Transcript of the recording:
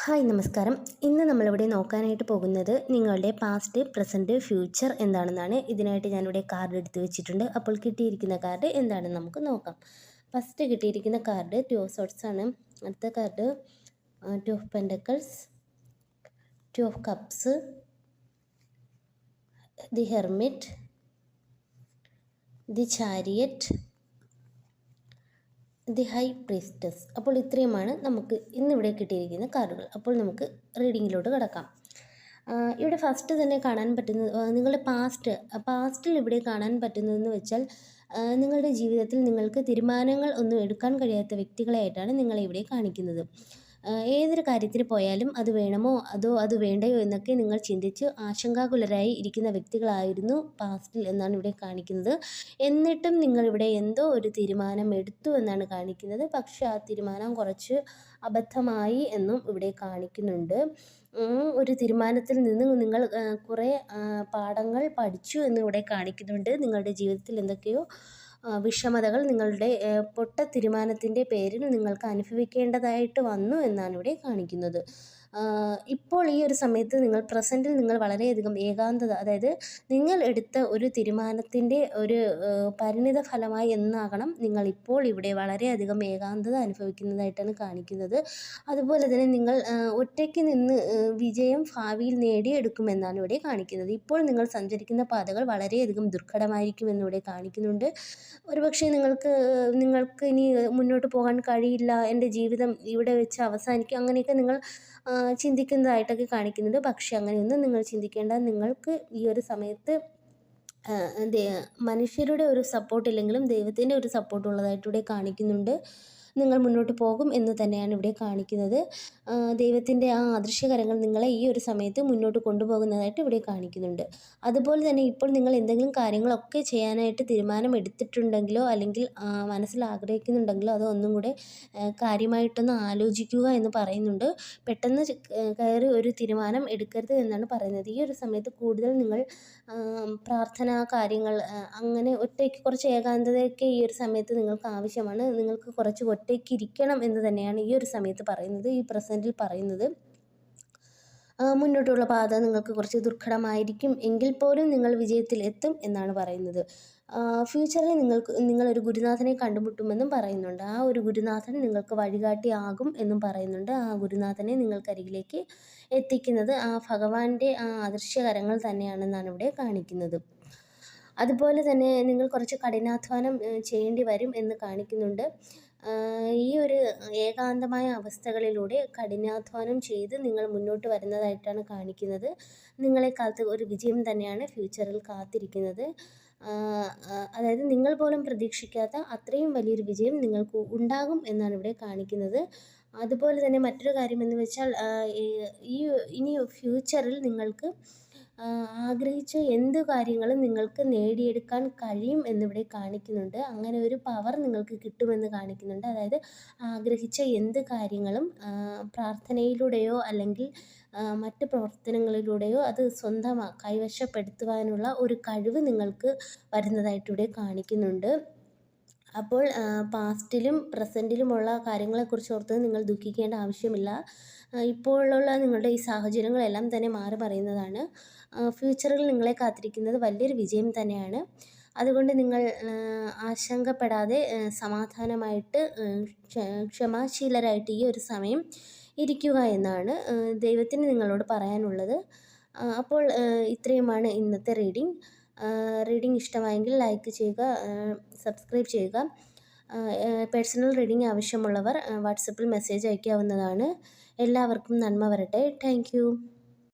Hi നമസ്കാരം. ഇന്ന് നമ്മളിവിടെ നോക്കാനായിട്ട് പോകുന്നത് നിങ്ങളുടെ പാസ്റ്റ് പ്രസന്റ് ഫ്യൂച്ചർ എന്താണെന്നാണ്. ഇതിനായിട്ട് ഞാനിവിടെ കാർഡ് എടുത്ത് വെച്ചിട്ടുണ്ട്. അപ്പോൾ കിട്ടിയിരിക്കുന്ന കാർഡ് എന്താണെന്ന് നമുക്ക് നോക്കാം. ഫസ്റ്റ് കിട്ടിയിരിക്കുന്ന കാർഡ് ടു ഓഫ് സോട്ട്സ് ആണ്. അടുത്ത card two of pentacles two of cups the hermit the chariot the high priestess. അപ്പോൾ ഇത്രയുമാണ് നമുക്ക് ഇന്നിവിടെ കിട്ടിയിരിക്കുന്ന കാർഡുകൾ. അപ്പോൾ നമുക്ക് റീഡിങ്ങിലോട്ട് കിടക്കാം. ഇവിടെ ഫസ്റ്റ് തന്നെ കാണാൻ പറ്റുന്നത് നിങ്ങളുടെ പാസ്റ്റ് പാസ്റ്റിൽ ഇവിടെ കാണാൻ പറ്റുന്നതെന്ന് വെച്ചാൽ നിങ്ങളുടെ ജീവിതത്തിൽ നിങ്ങൾക്ക് തീരുമാനങ്ങൾ ഒന്നും എടുക്കാൻ കഴിയാത്ത വ്യക്തികളായിട്ടാണ് നിങ്ങളെ ഇവിടെ കാണിക്കുന്നത്. ഏതൊരു കാര്യത്തിന് പോയാലും അത് വേണമോ? അതോ അത് വേണ്ടയോ? എന്നൊക്കെ നിങ്ങൾ ചിന്തിച്ച് ആശങ്കാകുലരായി ഇരിക്കുന്ന വ്യക്തികളായിരുന്നു പാസ്റ്റിൽ എന്നാണ് ഇവിടെ കാണിക്കുന്നത്. എന്നിട്ടും നിങ്ങളിവിടെ എന്തോ ഒരു തീരുമാനം എടുത്തു എന്നാണ് കാണിക്കുന്നത്. പക്ഷേ ആ തീരുമാനം കുറച്ച് അബദ്ധമായി എന്നും ഇവിടെ കാണിക്കുന്നുണ്ട്. ഒരു തീരുമാനത്തിൽ നിന്ന് നിങ്ങൾ കുറേ പാഠങ്ങൾ പഠിച്ചു എന്നിവിടെ കാണിക്കുന്നുണ്ട്. നിങ്ങളുടെ ജീവിതത്തിൽ എന്തൊക്കെയോ വിഷമതകൾ നിങ്ങളുടെ പൊട്ട തീരുമാനത്തിന്റെ പേരിൽ നിങ്ങൾക്ക് അനുഭവിക്കേണ്ടതായിട്ട് വന്നു എന്നാണ് ഇവിടെ കാണിക്കുന്നത്. ഇപ്പോൾ ഈ ഒരു സമയത്ത് നിങ്ങൾ പ്രസന്റിൽ നിങ്ങൾ വളരെയധികം ഏകാന്തത അതായത് നിങ്ങൾ എടുത്ത ഒരു തീരുമാനത്തിന്റെ ഒരു പരിണിത ഫലമായി എന്നാകണം നിങ്ങൾ ഇപ്പോൾ ഇവിടെ വളരെയധികം ഏകാന്തത അനുഭവിക്കുന്നതായിട്ടാണ് കാണിക്കുന്നത്. അതുപോലെ തന്നെ നിങ്ങൾ ഒറ്റയ്ക്ക് നിന്ന് വിജയം ഭാവിയിൽ നേടിയെടുക്കുമെന്നാണ് ഇവിടെ കാണിക്കുന്നത്. ഇപ്പോൾ നിങ്ങൾ സഞ്ചരിക്കുന്ന പാതകൾ വളരെയധികം ദുർഘടമായിരിക്കും ഇവിടെ കാണിക്കുന്നുണ്ട്. ഒരുപക്ഷെ നിങ്ങൾക്ക് നിങ്ങൾക്ക് ഇനി മുന്നോട്ട് പോകാൻ കഴിയില്ല എന്റെ ജീവിതം ഇവിടെ വെച്ച് അവസാനിക്കും അങ്ങനെയൊക്കെ നിങ്ങൾ ചിന്തിക്കുന്നതായിട്ടൊക്കെ കാണിക്കുന്നുണ്ട്. പക്ഷേ അങ്ങനെയൊന്നും നിങ്ങൾ ചിന്തിക്കേണ്ട. നിങ്ങൾക്ക് ഈ ഒരു സമയത്ത് മനുഷ്യരുടെ ഒരു സപ്പോർട്ട് ഇല്ലെങ്കിലും ദൈവത്തിന്റെ ഒരു സപ്പോർട്ട് ഉള്ളതായിട്ട് കാണിക്കുന്നുണ്ട്. നിങ്ങൾ മുന്നോട്ട് പോകും എന്ന് തന്നെയാണ് ഇവിടെ കാണിക്കുന്നത്. ദൈവത്തിന്റെ ആ അദൃശ്യകരങ്ങൾ നിങ്ങളെ ഈ ഒരു സമയത്ത് മുന്നോട്ട് കൊണ്ടുപോകുന്നതായിട്ട് ഇവിടെ കാണിക്കുന്നുണ്ട്. അതുപോലെ തന്നെ ഇപ്പോൾ നിങ്ങൾ എന്തെങ്കിലും കാര്യങ്ങളൊക്കെ ചെയ്യാനായിട്ട് തീരുമാനം എടുത്തിട്ടുണ്ടെങ്കിലോ അല്ലെങ്കിൽ മനസ്സിൽ ആഗ്രഹിക്കുന്നുണ്ടെങ്കിലോ അത് ഒന്നും കൂടെ കാര്യമായിട്ടൊന്ന് ആലോചിക്കുക എന്ന് പറയുന്നുണ്ട്. പെട്ടെന്ന് കയറി ഒരു തീരുമാനം എടുക്കരുത് എന്നാണ് പറയുന്നത്. ഈ ഒരു സമയത്ത് കൂടുതൽ നിങ്ങൾ പ്രാർത്ഥനാ കാര്യങ്ങൾ അങ്ങനെ ഒറ്റയ്ക്ക് കുറച്ച് ഏകാന്തതയൊക്കെ ഈ ഒരു സമയത്ത് നിങ്ങൾക്ക് ആവശ്യമാണ്. നിങ്ങൾക്ക് കുറച്ച് ഒറ്റയ്ക്ക് ഇരിക്കണം എന്ന് തന്നെയാണ് ഈ ഒരു സമയത്ത് പറയുന്നത് ഈ പ്രസന്റിൽ പറയുന്നത്. മുന്നോട്ടുള്ള പാത നിങ്ങൾക്ക് കുറച്ച് ദുർഘടമായിരിക്കും എങ്കിൽ പോലും നിങ്ങൾ വിജയത്തിൽ എത്തും എന്നാണ് പറയുന്നത്. ഫ്യൂച്ചറിൽ നിങ്ങൾക്ക് നിങ്ങളൊരു ഗുരുനാഥനെ കണ്ടുമുട്ടുമെന്നും പറയുന്നുണ്ട്. ആ ഒരു ഗുരുനാഥൻ നിങ്ങൾക്ക് വഴികാട്ടിയാകും എന്നും പറയുന്നുണ്ട്. ആ ഗുരുനാഥനെ നിങ്ങൾക്കരികിലേക്ക് എത്തിക്കുന്നത് ആ ഭഗവാന്റെ ആ അദൃശ്യകരങ്ങൾ തന്നെയാണെന്നാണ് ഇവിടെ കാണിക്കുന്നത്. അതുപോലെ തന്നെ നിങ്ങൾ കുറച്ച് കഠിനാധ്വാനം ചെയ്യേണ്ടി വരും എന്ന് കാണിക്കുന്നുണ്ട്. ഈ ഒരു ഏകാന്തമായ അവസ്ഥകളിലൂടെ കഠിനാധ്വാനം ചെയ്ത് നിങ്ങൾ മുന്നോട്ട് വരുന്നതായിട്ടാണ് കാണിക്കുന്നത്. നിങ്ങളെ കാത്ത് ഒരു വിജയം തന്നെയാണ് ഫ്യൂച്ചറിൽ കാത്തിരിക്കുന്നത്. അതായത് നിങ്ങൾ പോലും പ്രതീക്ഷിക്കാത്ത അത്രയും വലിയൊരു വിജയം നിങ്ങൾക്ക് ഉണ്ടാകും എന്നാണ് ഇവിടെ കാണിക്കുന്നത്. അതുപോലെ തന്നെ മറ്റൊരു കാര്യം എന്ന് വെച്ചാൽ ഈ ഇനി ഫ്യൂച്ചറിൽ നിങ്ങൾക്ക് ആഗ്രഹിച്ച എന്ത് കാര്യങ്ങളും നിങ്ങൾക്ക് നേടിയെടുക്കാൻ കഴിയും എന്നിവിടെ കാണിക്കുന്നുണ്ട്. അങ്ങനെ ഒരു പവർ നിങ്ങൾക്ക് കിട്ടുമെന്ന് കാണിക്കുന്നുണ്ട്. അതായത് ആഗ്രഹിച്ച എന്ത് കാര്യങ്ങളും പ്രാർത്ഥനയിലൂടെയോ അല്ലെങ്കിൽ മറ്റ് പ്രവർത്തനങ്ങളിലൂടെയോ അത് സ്വന്തമാ കൈവശപ്പെടുത്തുവാനുള്ള ഒരു കഴിവ് നിങ്ങൾക്ക് വരുന്നതായിട്ട് ഇവിടെ കാണിക്കുന്നുണ്ട്. അപ്പോൾ പാസ്റ്റിലും പ്രസന്റിലുമുള്ള കാര്യങ്ങളെക്കുറിച്ച് ഓർത്ത് നിങ്ങൾ ദുഃഖിക്കേണ്ട ആവശ്യമില്ല. ഇപ്പോഴുള്ള നിങ്ങളുടെ ഈ സാഹചര്യങ്ങളെല്ലാം തന്നെ മാറി പറയുന്നതാണ്. ഫ്യൂച്ചറിൽ നിങ്ങളെ കാത്തിരിക്കുന്നത് വലിയൊരു വിജയം തന്നെയാണ്. അതുകൊണ്ട് നിങ്ങൾ ആശങ്കപ്പെടാതെ സമാധാനമായിട്ട് ക്ഷമാശീലരായിട്ട് ഈ ഒരു സമയം ഇരിക്കുക എന്നാണ് ദൈവത്തിന് നിങ്ങളോട് പറയാനുള്ളത്. അപ്പോൾ ഇത്രയുമാണ് ഇന്നത്തെ റീഡിംഗ്. റീഡിംഗ് ഇഷ്ടമായെങ്കിൽ ലൈക്ക് ചെയ്യുക സബ്സ്ക്രൈബ് ചെയ്യുക. പേഴ്സണൽ റീഡിംഗ് ആവശ്യമുള്ളവർ വാട്സപ്പിൽ മെസ്സേജ് അയക്കാവുന്നതാണ്. എല്ലാവർക്കും നന്മ വരട്ടെ. താങ്ക്